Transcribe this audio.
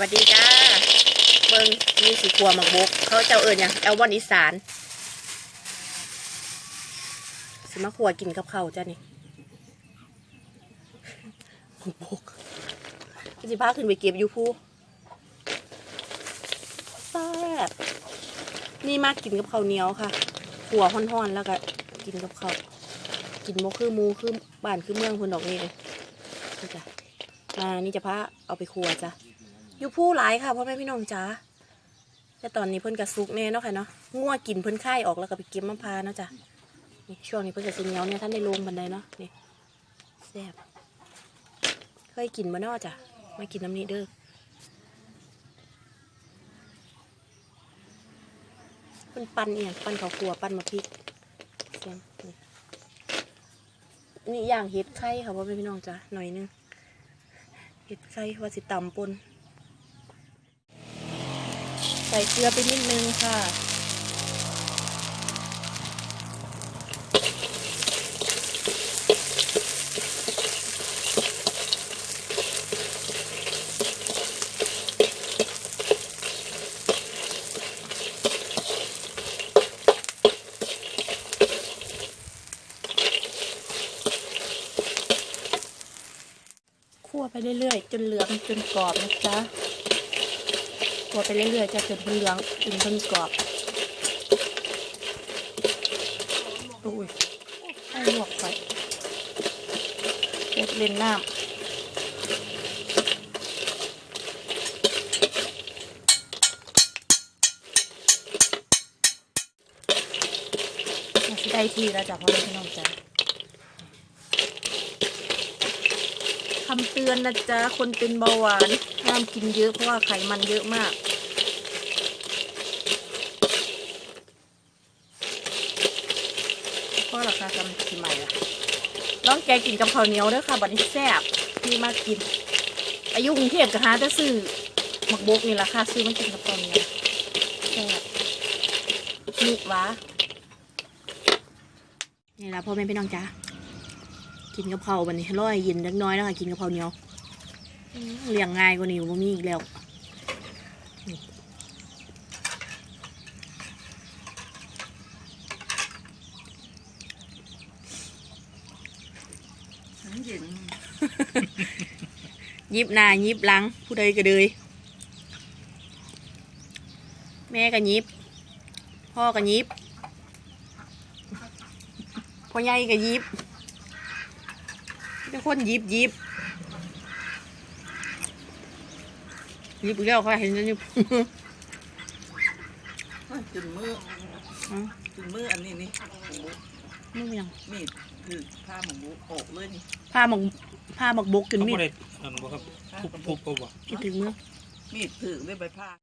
สวัสดีจ้าเบิงมีสีขัวหมักบก เขาเจ้าเอิญยังแอลบอนอีสานสิมาขัวกินกับเขาวจ้านี่หมักบกก็สิพาขึ้นไปเก็บอยู่ผู้แซ่บนี่มากกินกับข้าวเหนียวค่ะ ขัวห่อนๆแล้วก็กินกับข้าวกินโมคือมูคือบ้านคือเมืองคนดอกนี่เลยนี่จ้ะมานี่จะพาเอาไปขัวจ้ะ อยู่ผู้หลายค่ะพ่อแม่พี่น้องจ้าแต่ตอนนี้เพิ่นกระซุกแน่เนาะค่ะเนาะง่วกินเพิ่นไข่ออกแล้วก็ไปเก็บมะพร้าวเนาะจ้ะนี่ช่วงนี้เพิ่นกระสิเหนียวเนี่ยท่านได้ลงบันไดเนาะนี่แซ่บเคยกินมาเนาะจ้ะมากินน้ำนี้เด้อเพิ่นปั้นเอียงปั้นข้าวคั่วปั้นมะพริกนี่นี่อย่างเห็ดไข่ค่ะพ่อแม่พี่น้องจ้ะหน่อยนึงเห็ดไข่ว่าสิตำปน ใส่เกลือไปนิดนึงค่ะ คั่วไปเรื่อยๆ จนเหลืองจนกรอบนะจ๊ะ วไปเรื่อยๆจะจนมันเหลืองจนมันกรอบโอ้ยให้ลวกไปเล็ดเล่นน้ำมาสิได้ทีแล้วจ้ะพ่อแม่พี่น้องจ้ะคำเตือนนะจ๊ะ คนเป็นเบาหวานห้ามกินเยอะเพราะว่าไขมันเยอะมาก ก็รา คาจำทีใหม่ละน้องแกกินกับข้าวเหนียวเด้อค่ะบัดนี้แซ่บที่มากิน อายุกรุงเทพก็หาแต่ซื้อหมักบกนี่ราคาซื้อมากินกับข้าวเหนียวแซ่บนี่วะนี่ละพ่อแม่พี่น้องจ้ากินกับข้าวบัดนี้ร้อยเย็นเล็กน้อยแล้วค่ะกินกับข้าวเหนียวเลี้ยงง่ายกว่านี้บ่มีอีกแล้ว เย็นยิบหน้ายิบหลัง ผู้ใดก็เลยแม่ก็ยิบ พ่อก็ยิบพ่อใหญ่ก็ยิบเป็นคนยิบยิบยิบอีกแล้วค่ะเห็นจะยิบจุนมือจุนมืออันนี้นี่ ไม่มีหยังมีดคือผ้าหมองบุโอกเลยนี่ผ้าหมกผ้าหมกบกจนเขามีบ่ดได้อันบ่ครับทุบทุบก็บ่ คิดถึงเมื่อ มีดถือด้วยใบผ้า